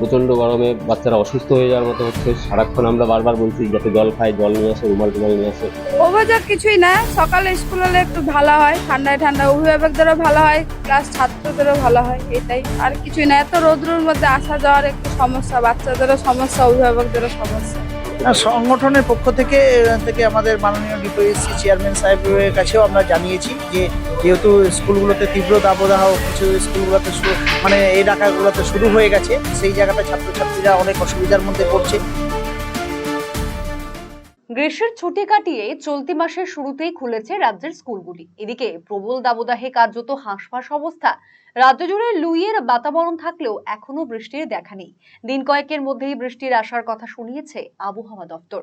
প্রচণ্ড গরমে বাচ্চারা অসুস্থ হয়ে যাওয়ার মতো হচ্ছে। সারাক্ষণ আমরা বারবার বলছি, যাতে জল খায়, জল নিয়ে আসে, রুমাল টুমাল নিয়ে আসে। অভিযোগ কিছুই না। সকালে স্কুল হলে একটু ভালো হয়, ঠান্ডায় ঠান্ডা অভিভাবকদেরও ভালো হয় ক্লাস ছাত্রদেরও ভালো হয়, এটাই। আর কিছুই না, এত রোদ্রুর মধ্যে আসা যাওয়ার একটু সমস্যা, বাচ্চাদেরও সমস্যা, অভিভাবকদেরও সমস্যা। সংগঠনের পক্ষ থেকে থেকে আমাদের মাননীয় ডিপিএসসি চেয়ারম্যান সাহেবের কাছেও আমরা জানিয়েছি যে যেহেতু স্কুলগুলোতে তীব্র দাবদাহ, কিছু স্কুলগুলোতে মানে এই ডাকাগুলোতে শুরু হয়ে গেছে, সেই জায়গাটা ছাত্রছাত্রীরা অনেক অসুবিধার মধ্যে পড়ছে। গ্রীষ্মের ছুটি কাটিয়ে চলতি মাসের শুরুতেই খুলেছে রাজ্যের স্কুলগুলি। এদিকে প্রবল দাবদাহে কার্যত হাঁসফাঁস অবস্থা। রাজ্য জুড়ে লুইয়ের বাতাবরণ থাকলেও এখনও বৃষ্টির দেখা নেই। দিন কয়েকের মধ্যেই বৃষ্টির আসার কথা শুনিয়েছে আবহাওয়া দপ্তর।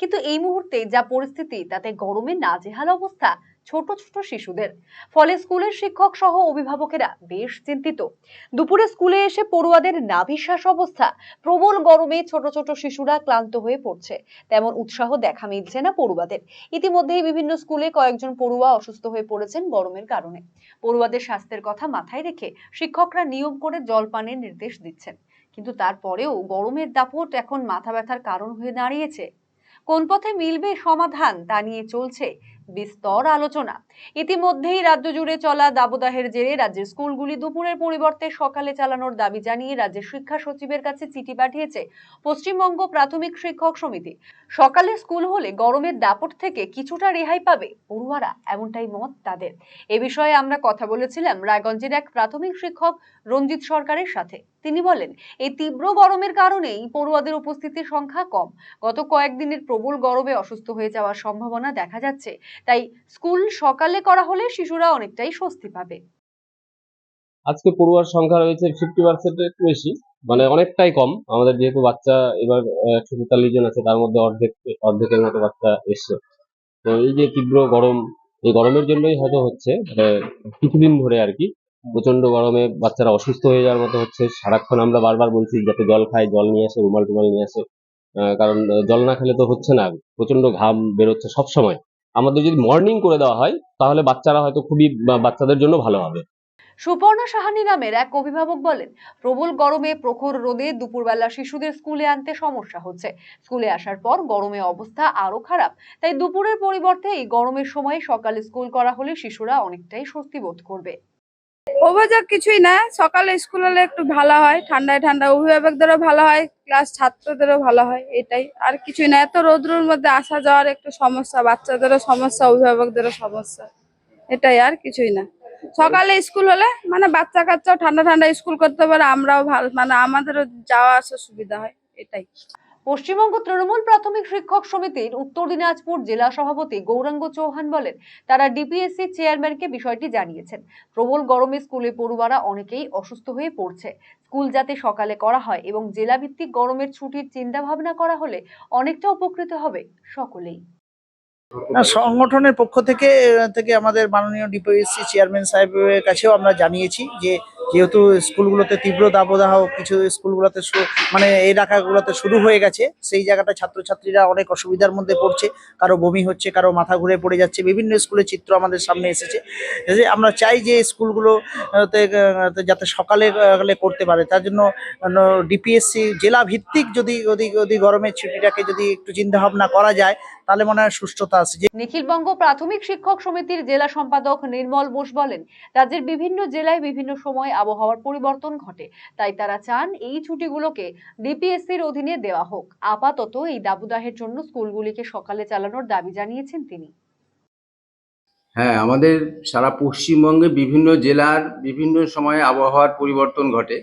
কিন্তু এই মুহূর্তে যা পরিস্থিতি, তাতে গরমে নাজেহাল অবস্থা ছোট ছোট শিশুদের। ফলে স্কুলের শিক্ষক সহ অভিভাবকেরা বেশ চিন্তিত। দুপুরে স্কুলে এসে পড়ুয়াদের নাভিশ্বাস অবস্থা, প্রবল গরমে ছোট ছোট শিশুরা ক্লান্ত হয়ে পড়ছে। তেমন উৎসাহ দেখা মিলছে না পড়ুয়াদের। ইতিমধ্যেই বিভিন্ন স্কুলে কয়েকজন পড়ুয়া অসুস্থ হয়ে পড়েছেন গরমের কারণে। পড়ুয়াদের স্বাস্থ্যের কথা মাথায় রেখে শিক্ষকরা নিয়ম করে জল পানের নির্দেশ দিচ্ছেন। কিন্তু তারপরেও গরমের দাপট এখন মাথা ব্যথার কারণ হয়ে দাঁড়িয়েছে। কোন পথে মিলবে সমাধান তা নিয়ে চলছে বিস্তর আলোচনা। ইতিমধ্যেই রাজ্য জুড়ে চলা দাবদাহের জেরে রাজ্যের স্কুলগুলি দুপুরের পরিবর্তে সকালে চালানোর দাবি জানিয়ে রাজ্যের শিক্ষা সচিবের কাছে চিঠি পাঠিয়েছে পশ্চিমবঙ্গ প্রাথমিক শিক্ষক সমিতি। সকালে স্কুল হলে গরমের দাপট থেকে কিছুটা রেহাই পাবে পড়ুয়ারা, এমনটাই মত তাদের। এ বিষয়ে আমরা কথা বলেছিলাম রায়গঞ্জের এক প্রাথমিক শিক্ষক রঞ্জিত সরকারের সাথে। তিনি বলেন, এই তীব্র গরমের কারণেই পড়ুয়াদের উপস্থিতির সংখ্যা কম। গত কয়েকদিনের প্রবল গরমে অসুস্থ হয়ে যাওয়ার সম্ভাবনা দেখা যাচ্ছে। তাই স্কুল সকালে করা হলে শিশুরা অনেকটাই স্বস্তি পাবে। আজকে পড়ুয়ার সংখ্যা রয়েছে ফিফটি পার্সেন্টের একটু বেশি মানে অনেকটাই কম। আমাদের যেহেতু বাচ্চা এবার একশো তেতাল্লিশ জন আছে, তার মধ্যে অর্ধেক, অর্ধেকের মতো বাচ্চা এসছে। তো এই যে তীব্র গরম, এই গরমের জন্যই হয়তো হচ্ছে মানে কিছুদিন ধরে আর কি প্রচণ্ড গরমে বাচ্চারা অসুস্থ হয়ে যাওয়ার মতো হচ্ছে। সারাক্ষণ আমরা বারবার বলছি, যাতে জল খায়, জল নিয়ে আসে, রুমাল টুমাল নিয়ে আসে কারণ, জল না খেলে তো হচ্ছে না প্রচণ্ড ঘাম বেরোচ্ছে সব সময় আমাদের যদি মর্নিং করে দেওয়া হয়, তাহলে বাচ্চারা হয়তো খুবই বাচ্চাদের জন্য ভালো হবে। সুপর্ণা সাহানি নামের এক অভিভাবক বলেন, প্রবল গরমে প্রখর রোদে দুপুরবেলা শিশুদের স্কুলে আনতে সমস্যা হচ্ছে। স্কুলে আসার পর গরমে অবস্থা আরও খারাপ। তাই দুপুরের পরিবর্তে এই গরমের সময় সকালে স্কুল করা হলে শিশুরা অনেকটাই স্বস্তি বোধ করবে। অভিযোগ কিছুই না, সকালে স্কুল হলে একটু ভালো হয়, ঠান্ডায় ঠান্ডা অভিভাবকদেরও ভালো হয় ক্লাস ছাত্রদেরও ভালো হয়, এটাই। আর কিছুই না, এত রোদ্রুর মধ্যে আসা যাওয়ার একটু সমস্যা, বাচ্চাদেরও সমস্যা, অভিভাবকদেরও সমস্যা, এটাই আর কিছুই না। সকালে স্কুল হলে মানে বাচ্চা কাচ্চাও ঠান্ডা ঠান্ডা স্কুল করতে পারে, আমরাও ভালো মানে আমাদেরও যাওয়া আসা সুবিধা হয়, এটাই। পশ্চিমবঙ্গ তৃণমূল প্রাথমিক শিক্ষক সমিতির উত্তর দিনাজপুর জেলা সভাপতি গৌরাঙ্গ চৌহান বলেন, তারা ডিপিএসসি চেয়ারম্যানকে বিষয়টি জানিয়েছেন। প্রবল গরমে স্কুলে পড়ুয়ারা অনেকেই অসুস্থ হয়ে পড়ছে। স্কুল যাতে সকালে করা হয় এবং জেলাভিত্তিক গরমের ছুটির চিন্তা ভাবনা করা হলে অনেকটা উপকৃত হবে সকলেই। সংগঠনের পক্ষ থেকে থেকে আমাদের মাননীয় ডিপিএসসি চেয়ারম্যান সাহেবের কাছেও আমরা জানিয়েছি যে যেহেতু স্কুলগুলোতে তীব্র দাবদাহ কিছু স্কুলগুলোতে মানে এই এলাকাগুলোতে শুরু হয়ে গেছে সেই জায়গাটা ছাত্রছাত্রীরা অনেক অসুবিধার মধ্যে পড়ছে কারও বমি হচ্ছে কারও মাথা ঘুরে পড়ে যাচ্ছে বিভিন্ন স্কুলের চিত্র আমাদের সামনে এসেছে। যে আমরা চাই যে স্কুলগুলো আহ, তে, আহ, তে যাতে সকালে করতে পারে তার জন্য ডিপিএসসি জেলা ভিত্তিক যদি যদি যদি গরমের ছুটিটাকে যদি একটু চিন্তাভাবনা করা যায় তাহলে মনে হয় সুস্থতা আছে। যে নিখিলবঙ্গ প্রাথমিক শিক্ষক সমিতির জেলা সম্পাদক নির্মল বোস বলেন রাজ্যের বিভিন্ন জেলায় বিভিন্ন সময় আবহাওয়ার পরিবর্তন ঘটে তাই তারা চান এই ছুটিগুলোকে ডিপিএসসির অধীনে দেওয়া হোক। আপাতত এই দাবুদাহের জন্য স্কুলগুলিকে সকালে চালানোর দাবি জানিয়েছেন তিনি। হ্যাঁ আমাদের সারা পশ্চিমবঙ্গে বিভিন্ন জেলার বিভিন্ন সময়ে আবহাওয়ার পরিবর্তন ঘটে।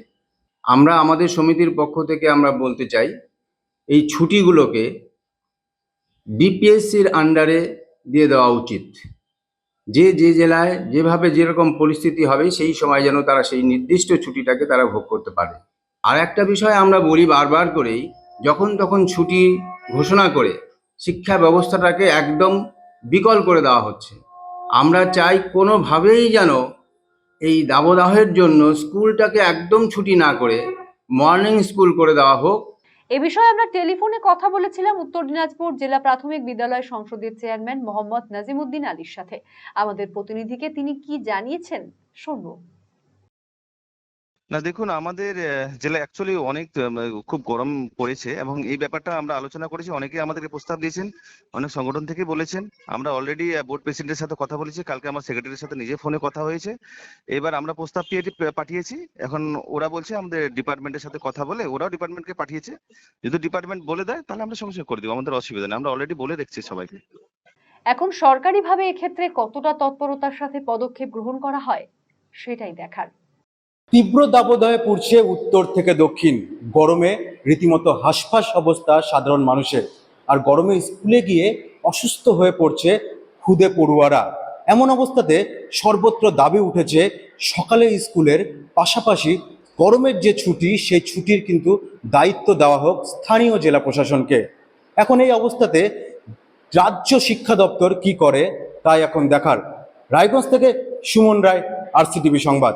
আমরা আমাদের সমিতির পক্ষ থেকে আমরা বলতে চাই এই ছুটিগুলোকে ডিপিএসসির আন্ডারে দিয়ে দেওয়া উচিত। যে যে জেলায় যেভাবে যেরকম পরিস্থিতি হবে, সেই সময় যেন তারা সেই নির্দিষ্ট ছুটিটাকে তারা ভোগ করতে পারে। আর একটা বিষয় আমরা বলি বারবার করেই, যখন তখন ছুটি ঘোষণা করে শিক্ষা ব্যবস্থাটাকে একদম বিকল করে দেওয়া হচ্ছে। আমরা চাই কোনোভাবেই যেন এই দাবদাহের জন্য স্কুলটাকে একদম ছুটি না করে মর্নিং স্কুল করে দেওয়া হোক এ বিষয়ে আমরা টেলিফোনে কথা বলেছিলাম উত্তর দিনাজপুর জেলা প্রাথমিক বিদ্যালয় সংসদের চেয়ারম্যান মোহাম্মদ নাজিমুদ্দিন আলীর সাথে। আমাদের প্রতিনিধিকে তিনি কি জানিয়েছেন, শুনব। না, দেখুন, আমাদের জেলা অ্যাকচুয়ালি অনেক খুব গরম পড়েছে এবং এই ব্যাপারটা আমরা আলোচনা করেছি। অনেকে আমাদেরকে প্রস্তাব দিয়েছেন, অনেক সংগঠন থেকে বলেছেন। আমরা অলরেডি বোর্ড প্রেসিডেন্টের সাথে কথা বলেছি। কালকে আমার সেক্রেটারির সাথে নিজে ফোনে কথা হয়েছে। এবার আমরা প্রস্তাব পাঠিয়েছি। এখন ওরা বলছে আমাদের ডিপার্টমেন্টের সাথে কথা বলে, ওরাও ডিপার্টমেন্টকে পাঠিয়েছে। যদি ডিপার্টমেন্ট বলে দেয়, তাহলে আমরা সঙ্গে করে দেবো, আমাদের অসুবিধা নেই। আমরা অলরেডি বলে দেখছি সবাইকে। এখন সরকারিভাবে এক্ষেত্রে কতটা তৎপরতার সাথে পদক্ষেপ গ্রহণ করা হয়, সেটাই দেখার। তীব্র দাবদাহে পড়ছে উত্তর থেকে দক্ষিণ। গরমে রীতিমতো হাঁসফাঁস অবস্থা সাধারণ মানুষের। আর গরমে স্কুলে গিয়ে অসুস্থ হয়ে পড়ছে খুদে পড়ুয়ারা। এমন অবস্থাতে সর্বত্র দাবি উঠেছে সকালে স্কুলের। পাশাপাশি গরমের যে ছুটি, সেই ছুটির কিন্তু দায়িত্ব দেওয়া হোক স্থানীয় জেলা প্রশাসনকে। এখন এই অবস্থাতে রাজ্য শিক্ষা দপ্তর কি করে তাই এখন দেখার। রায়গঞ্জ থেকে সুমন রায়, আরসিটিভি সংবাদ।